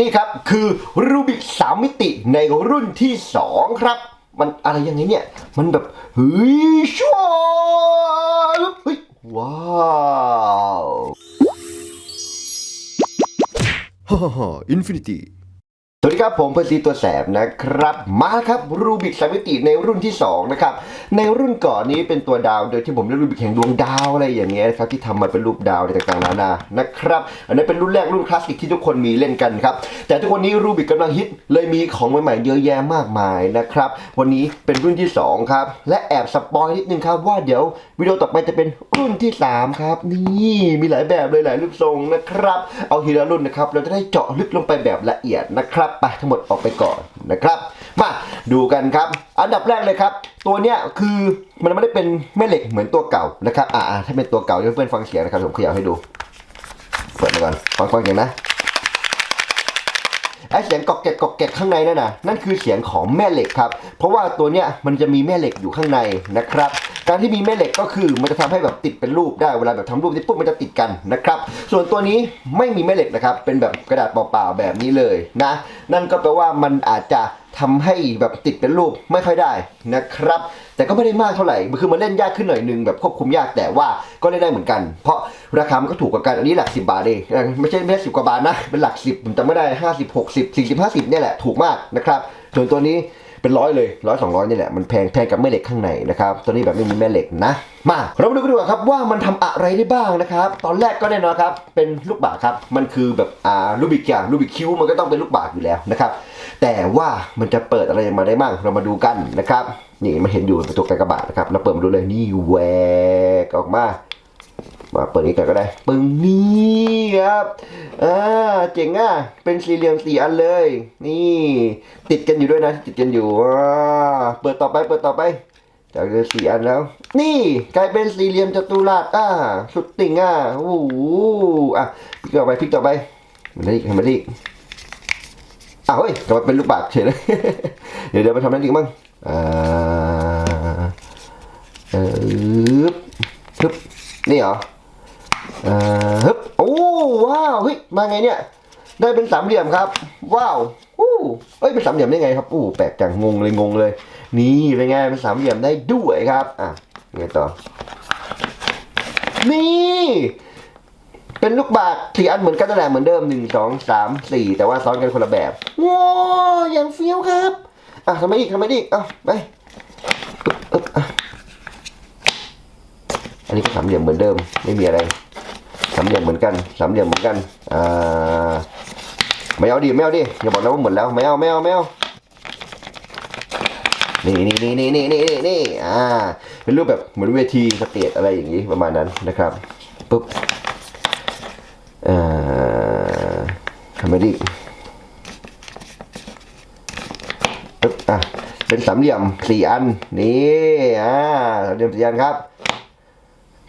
นี่ครับ คือรูบิกสามมิติในรุ่นที่ 2 ครับ มันอะไรยังไงเนี่ย มันแบบเฮ้ยชัวร์เฮ้ยว้าวฮ่าฮ่าอินฟินิตี้ สวัสดีครับ ผมเพอร์ซีตัวแสบนะครับ มาครับรูบิกสามมิติในรุ่นที่ 2 นะครับ ในรุ่นก่อนนี้เป็นตัวดาว โดยที่ผมเรียกรูบิกแห่งดวงดาวอะไรอย่างเงี้ยนะครับที่ทำมาเป็นรูปดาวอะไรต่างๆนานานะครับ อันนั้เป็นรุ่นแรกรุ่นคลาสสิกที่ทุกคนมีเล่นกันครับ แต่ทุกวันนี้รูบิกกำลังฮิตเลยมีของใหม่ๆเยอะแยะมากมายนะครับ วันนี้เป็นรุ่นที่ 2 ครับ และแอบสปอยนิดนึงครับว่าเดี๋ยววิดีโอต่อไปจะเป็นรุ่นที่ 3 ครับ นี่มีหลายแบบเลยหลายรูปทรงนะครับ เอาทีละรุ่นนะครับเราจะได้เจาะลึกลงไปแบบละเอียดนะครับไปทั้งหมดออกไปก่อนนะครับมาดูกันครับ อันดับแรกเลยครับ ตัวเนี้ยคือมันไม่ได้เป็นแม่เหล็กเหมือนตัวเก่านะครับอ่าถ้าเป็นตัวเก่าเพื่อนๆฟังเสียงนะครับผมขยับให้ดูเปิดมาก่อนฟังฟังเสียงนะไอเสียงกอกแกกกอกแกกข้างในนั่นน่ะนั่นคือเสียงของแม่เหล็กครับ เพราะว่าตัวเนี้ยมันจะมีแม่เหล็กอยู่ข้างในนะครับ การที่มีแม่เหล็กก็คือมันจะทำให้แบบติดเป็นรูปได้เวลาแบบทำรูปนี่ปุ๊บมันจะติดกันนะครับส่วนตัวนี้ไม่มีแม่เหล็กนะครับเป็นแบบกระดาษเปล่าๆแบบนี้เลยนะนั่นก็แปลว่ามันอาจจะทำให้แบบติดเป็นรูปไม่ค่อยได้นะครับ แต่ก็ไม่ได้มากเท่าไหร่คือมันเล่นยากขึ้นหน่อยนึงแบบควบคุมยากแต่ว่าก็เล่นได้เหมือนกัน เพราะราคามันก็ถูกกว่ากันอันนี้หลักสิบาทเองไม่ใช่ไม่ใช่สิบกว่าบาทนะเป็นหลักสิบผมจำไม่ได้ห้าสิบหกสิบสี่สิบห้าสิบเนี่ยแหละถูกมากนะครับส่วนตัวนี้ เป็นร้อยเลยร้อยสองร้อยนี่แหละมันแพงแพงกับแม่เหล็กข้างในนะครับตัวนี้แบบไม่มีแม่เหล็กนะ มาเรามาดูกันดีกว่าครับว่ามันทำอะไรได้บ้างนะครับตอนแรกก็แน่นอนครับเป็นลูกบาศก์ครับมันคือแบบอ่าลูบิกอย่างลูบิกคิวมันก็ต้องเป็นลูกบาศก์อยู่แล้วนะครับแต่ว่ามันจะเปิดอะไรมาได้บ้างเรามาดูกันนะครับนี่มันเห็นอยู่ประตูกากบาทนะครับเราเปิดมาดูเลยนี่แหวกออกมา มาเปิดนี้กันก็ได้ปึ้งนี่ครับอ่าเจ๋งอะเป็นสี่เหลี่ยมสี่อันเลย นี่ ติดกันอยู่ด้วยนะ ติดกันอยู่อ่าเปิดต่อไปเปิดต่อไปจากเดิมสี่อันแล้ว นี่กลายเป็นสี่เหลี่ยมจัตุรัสอ่าสุดติ่งอะโอ้โหอะพลิกต่อไปพลิกต่อไปมันได้อีกมันได้อีกอ้าวเฮ้ยกลับมาเป็นลูกบาศก์เฉยเลยเดี๋ยวเดี๋ยวไปทำนั่นอีกมั้งอ่าเออปึ๊บนี่เหรอ อ่าฮึบโอ้ว้าวเฮ้ยมาไงเนี่ย ได้เป็นสามเหลี่ยมครับ ว้าวอู้เอ้ยเป็นสามเหลี่ยมได้ไงครับอู้แปลกจังงงเลยงงเลย นี่เป็นไงเป็นสามเหลี่ยมได้ด้วยครับ อะไงต่อ นี่ เป็นลูกบาศก์สี่อันเหมือนกันนั่นแหละเหมือนเดิมหนึ่งสองสามสี่แต่ว่าซ้อนกันคนละแบบว้าวอย่างเฟี้ยวครับ อะทำไมอีกทำไมอีกอ้าไปอึ๊บอึ๊บอะอันนี้ก็สามเหลี่ยมเหมือนเดิม ไม่มีอะไร สามเหลี่ยมเหมือนกันสามเหลี่ยมเหมือนกันอ่าไม่เอาดิไม่เอาดิอย่าบอกนะว่าหมดแล้วไม่เอาไม่เอาไม่เอานี่นี่นี่นี่นี่นี่นี่อ่าเป็นรูปแบบเหมือนเวทีสเตจอะไรอย่างนี้ประมาณนั้นนะครับปุ๊บอ่าคอมเมดี้ปุ๊บอะเป็นสามเหลี่ยมสี่อันนี่อ่าสามเหลี่ยมสี่อันครับ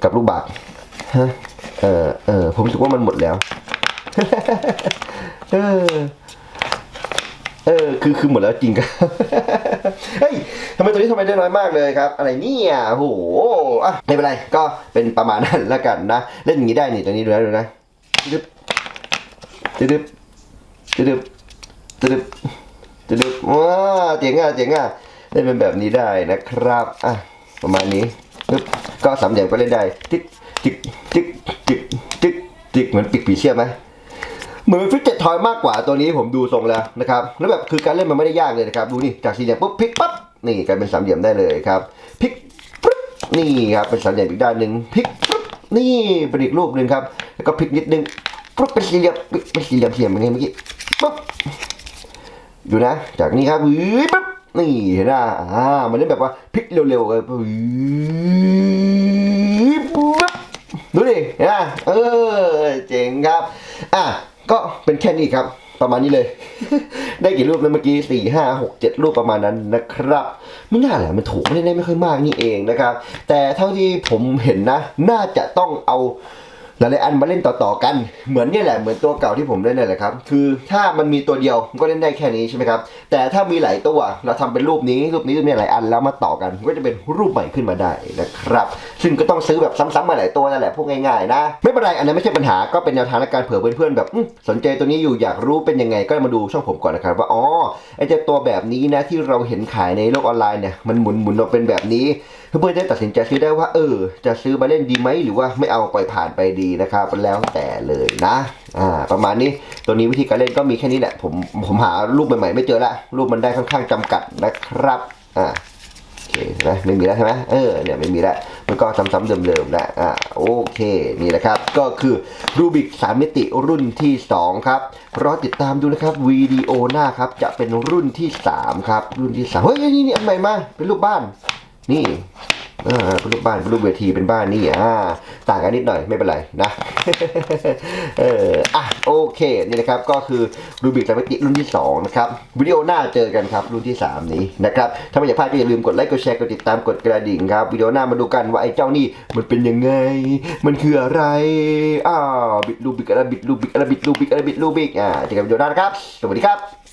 กับลูกบาศก์ฮะ เออเออผมรู้สึกว่ามันหมดแล้ว เออ เออ คือคือหมดแล้วจริงครับเฮ้ยทำไมตัวนี้ทำไมได้น้อยมากเลยครับ อะไรเนี่ยโอ้โหอะไม่เป็นไรก็เป็นประมาณนั้นแล้วกันนะ เล่นอย่างนี้ได้นี่ตัวนี้ดูนะดูนะดึบดึบดึบดึบดึบดึบว้าเจ๋งอะเจ๋งอะเล่นเป็นแบบนี้ได้นะครับ อะ ประมาณนี้ก็สามเหลี่ยมก็เล่นได้ติ๊ก ติ๊กติ๊กติ๊กติ๊กติ๊กเหมือนปิกผีเชื่อไหมเหมือนฟิตเจ็ตทอยมากกว่าตัวนี้ผมดูทรงแล้วนะครับแล้วแบบคือการเล่นมันไม่ได้ยากเลยนะครับ ดูนี่จากสี่เหลี่ยมปุ๊บพลิกปั๊บนี่กลายเป็นสามเหลี่ยมได้เลยครับพลิกปุ๊บนี่ครับเป็นสามเหลี่ยมอีกด้านหนึ่งพลิกปุ๊บนี่เป็นอีกรูปหนึ่งครับแล้วก็พลิกนิดนึงปุ๊บเป็นสี่เหลี่ยมเป็นสี่เหลี่ยมเทียมยังไงเมื่อกี้ปุ๊บดูนะ จากนี้ครับอื้อปุ๊บนี่เห็นไหมอ่ามันได้แบบว่าพลิกเร็วๆเลยปุ๊บปุ๊บ ดูดิเห็นไหมเออเจ๋งครับ อะก็เป็นแค่นี้ครับ ประมาณนี้เลย ได้กี่รูปนะเมื่อกี้สี่ห้าหกเจ็ดรูปประมาณนั้นนะครับไม่น่าแหละมันถูกไม่ได้ไม่ค่อยมากนี่เองนะครับ แต่เท่าที่ผมเห็นนะ น่าจะต้องเอา หลายๆอันมาเล่นต่อๆกัน เหมือนนี่แหละเหมือนตัวเก่าที่ผมเล่นนั่แหละครับคือถ้ามันมีตัวเดียวมันก็เล่นได้แค่นี้ใช่ไหมครับแต่ถ้ามีหลายตัวเราทำเป็นรูปนี้รูปนี้รูปนี้หลายอันแล้วมาต่อกันก็จะเป็นรูปใหม่ขึ้นมาได้นะครับ ซึ่งก็ต้องซื้อแบบซ้ำๆมาหลายตัวนั่นแหละพวกง่ายๆนะไม่เป็นไรอันนั้นไม่ใช่ปัญหาก็เป็นแนวทางในการเผื่อเพื่อนๆแบบสนใจตัวนี้อยู่อยากรู้เป็นยังไงก็มาดูช่องผมก่อนนะครับว่าอ๋อไอ้เจ้าตัวแบบนี้นะที่เราเห็นขายในโลกออนไลน์เนี่ยมันหมุนหมุนๆออกเป็นแบบนี้ เพื่อนๆจะได้ตัดสินใจซื้อได้ว่าเออ จะซื้อมาเล่นดีไหมหรือว่าไม่เอาปล่อยผ่านไปดีนะครับ แล้วแต่เลยนะ อ่า ประมาณนี้ ตัวนี้วิธีการเล่นก็มีแค่นี้แหละ ผม ผมหารูปใหม่ๆไม่เจอละ รูปมันได้ค่อนข้างจำกัดนะครับ อ่าโอเคนไหมไม่มีแล้วใช่ไหมเออเนี่ยไม่มีแล้วมันก็ซ้ำๆเดิมๆแล้วอ่าโอเคนี่แหละครับ ก็คือรูบิก3มิติรุ่นที่ 2 ครับรอติดตามดูนะครับวิดีโอหน้าครับจะเป็นรุ่นที่ 3 ครับ รุ่นที่3เฮ้ยนี่นี่อันใหม่มาเป็นรูปบ้านนี่ อ่าเป็นรูปบ้านเป็นรูปเวทีเป็นบ้านนี่อ่าต่างกันนิดหน่อยไม่เป็นไรนะเอออะโอเคนี่นะครับก็คือรูบิกสามมิติรุ่นที่สองนะครับวิดีโอหน้าเจอกันครับรุ่นที่สามนี้นะครับถ้าไม่อยากพลาดก็อย่าลืมกดไลค์กดแชร์กดติดตามกดกระดิ่งครับวิดีโอหน้ามาดูกันว่าไอ้เจ้านี่มันเป็นยังไง มันคืออะไรอ้าวบิดรูบิกอะไรบิดรูบิกอะไรบิดรูบิกอะไรบิดรูบิกอ่าเจอกันวิดีโอหน้านะครับสวัสดีครับ